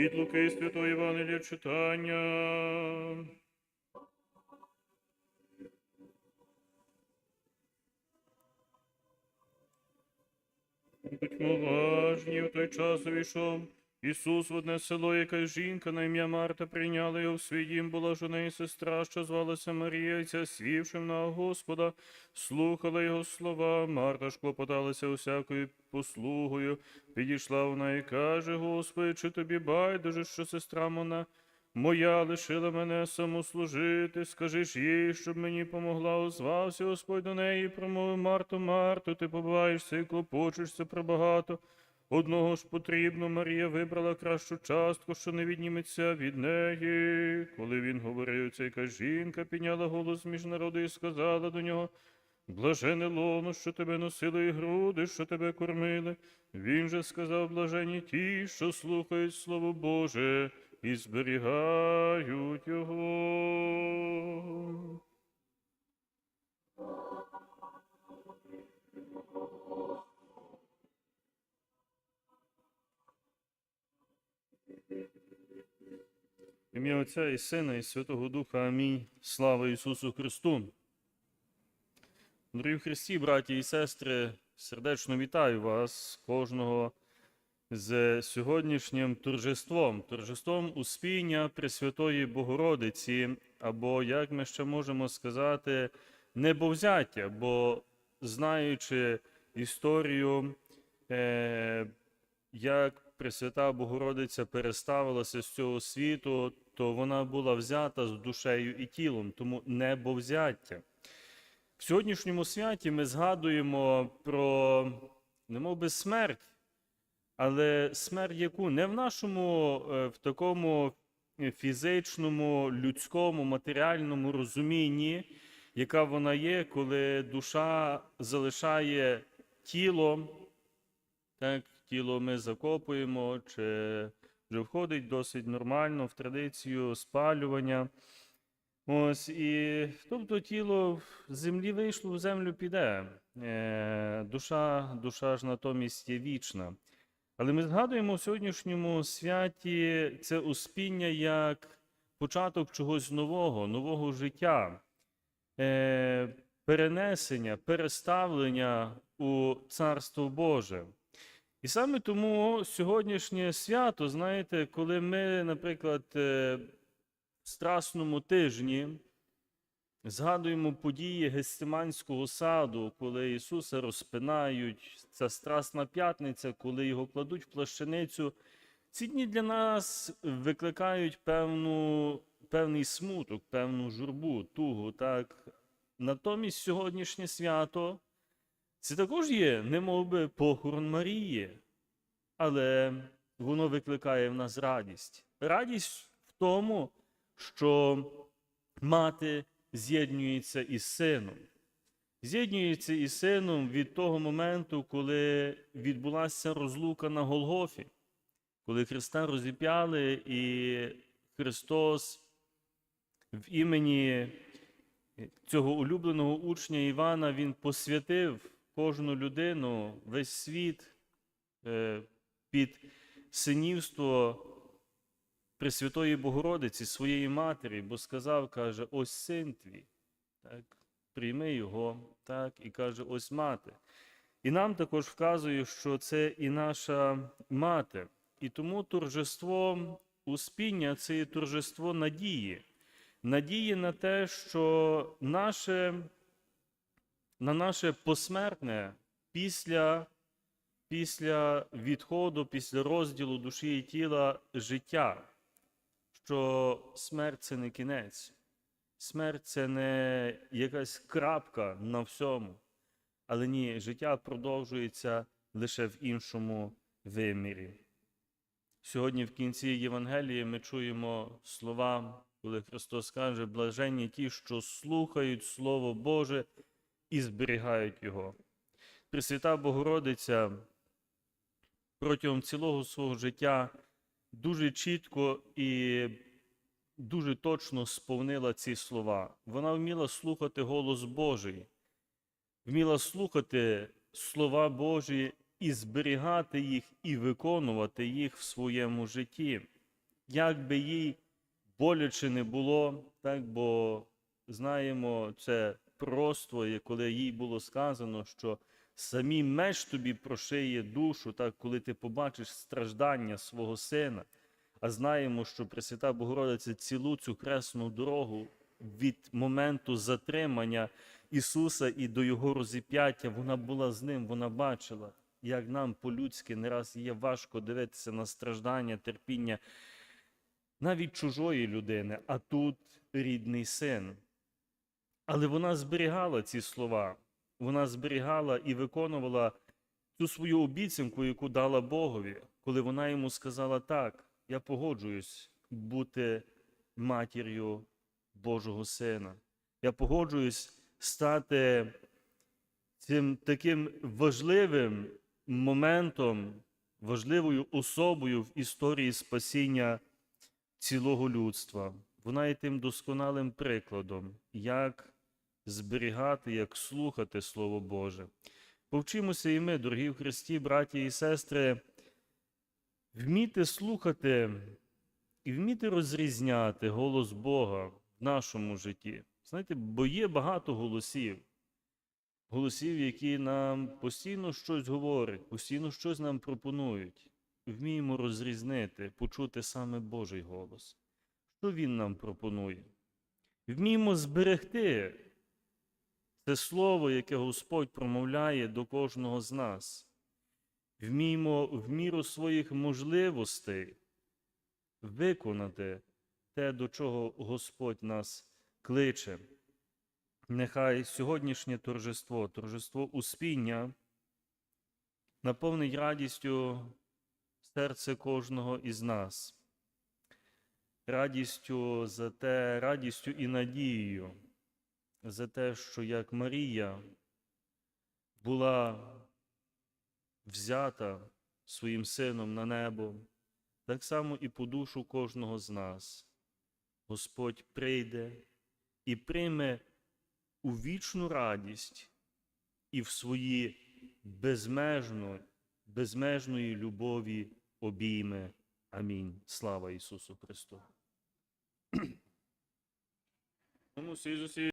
Від Луки Святого Євангелія читання. Будьмо уважні, в той час увійшов Ісус в одне село, яка жінка на ім'я Марта прийняла його в свій дім, була жона і сестра, що звалася Марія, і ця сівши на Господа, слухала його слова. Марта ж клопоталася усякою послугою. Підійшла вона і каже: Господи, чи тобі байдуже, що сестра мона моя лишила мене самослужити? Скажи ж їй, щоб мені помогла, озвався Господь до неї, промовив Марту, Марту, ти побуваєшся і клопочешся про багато. Одного ж потрібно, Марія вибрала кращу частку, що не відніметься від неї. Коли він говорив, це яка жінка підняла голос між народу і сказала до нього, Блажене лоно, що тебе носили і груди, що тебе кормили. Він же сказав блажені ті, що слухають Слово Боже і зберігають його. Ім'я Отця і Сина, і Святого Духа. Амінь. Слава Ісусу Христу. Дорогі в Христі, браті і сестри, сердечно вітаю вас, кожного з сьогоднішнім торжеством, торжеством Успіння Пресвятої Богородиці, або, як ми ще можемо сказати, небовзяття, бо знаючи історію, е, як Пресвята Богородиця переставилася з цього світу, то вона була взята з душею і тілом, тому небовзяття. В сьогоднішньому святі ми згадуємо про немов би смерть, але смерть яку не в нашому е, в такому фізичному, людському, матеріальному розумінні, яка вона є, коли душа залишає тіло, так, тіло ми закопуємо, чи вже входить досить нормально в традицію спалювання. Ось, і тобто тіло з землі вийшло, в землю піде. Е, душа, душа ж натомість є вічна. Але ми згадуємо в сьогоднішньому святі це успіння як початок чогось нового, нового життя, е, перенесення, переставлення у Царство Боже. І саме тому сьогоднішнє свято, знаєте, коли ми, наприклад, е, в Страсному тижні згадуємо події Гестиманського саду, коли Ісуса розпинають, ця Страсна п'ятниця, коли його кладуть в плащаницю. Ці дні для нас викликають певну, певний смуток, певну журбу, тугу. Так? Натомість сьогоднішнє свято це також є, немов би похорон Марії, але воно викликає в нас радість. Радість в тому, що мати з'єднується із сином. З'єднується із сином від того моменту, коли відбулася розлука на Голгофі, коли Христа розіп'яли, і Христос в імені цього улюбленого учня Івана Він посвятив кожну людину, весь світ е, під синівство Пресвятої Богородиці, своєї матері, бо сказав, каже, ось син твій, так, прийми його, так, і каже, ось мати. І нам також вказує, що це і наша мати. І тому торжество успіння це є торжество надії, надії на те, що наше, на наше посмертне після, після відходу, після розділу душі і тіла життя що смерть це не кінець, смерть це не якась крапка на всьому. Але ні, життя продовжується лише в іншому вимірі. Сьогодні в кінці Євангелії ми чуємо слова, коли Христос каже, блаженні ті, що слухають Слово Боже і зберігають Його. Пресвята Богородиця протягом цілого свого життя дуже чітко і дуже точно сповнила ці слова. Вона вміла слухати голос Божий, вміла слухати слова Божі і зберігати їх, і виконувати їх в своєму житті. як би їй боляче не було, так, бо знаємо це пророцтво, коли їй було сказано, що самі меч тобі прошиє душу, так, коли ти побачиш страждання свого сина. А знаємо, що Пресвята Богородиця цілу цю кресну дорогу від моменту затримання Ісуса і до Його розіп'яття, вона була з ним, вона бачила, як нам по-людськи не раз є важко дивитися на страждання, терпіння навіть чужої людини, а тут рідний син. Але вона зберігала ці слова, вона зберігала і виконувала цю свою обіцянку, яку дала Богові, коли вона йому сказала так, я погоджуюсь бути матір'ю Божого Сина. Я погоджуюсь стати цим таким важливим моментом, важливою особою в історії спасіння цілого людства. Вона є тим досконалим прикладом, як зберігати, як слухати Слово Боже. Повчимося і ми, дорогі в Христі, браті і сестри, вміти слухати і вміти розрізняти голос Бога в нашому житті. Знаєте, бо є багато голосів, голосів, які нам постійно щось говорять, постійно щось нам пропонують. Вміємо розрізнити, почути саме Божий голос. Що Він нам пропонує? Вміємо зберегти це слово, яке Господь промовляє до кожного з нас. Вміємо в міру своїх можливостей виконати те, до чого Господь нас кличе. Нехай сьогоднішнє торжество, торжество успіння наповнить радістю серце кожного із нас, радістю за те, радістю і надією за те, що як Марія була взята своїм сином на небо, так само і по душу кожного з нас. Господь прийде і прийме у вічну радість і в свої безмежно, безмежної любові обійме. Амінь. Слава Ісусу Христу.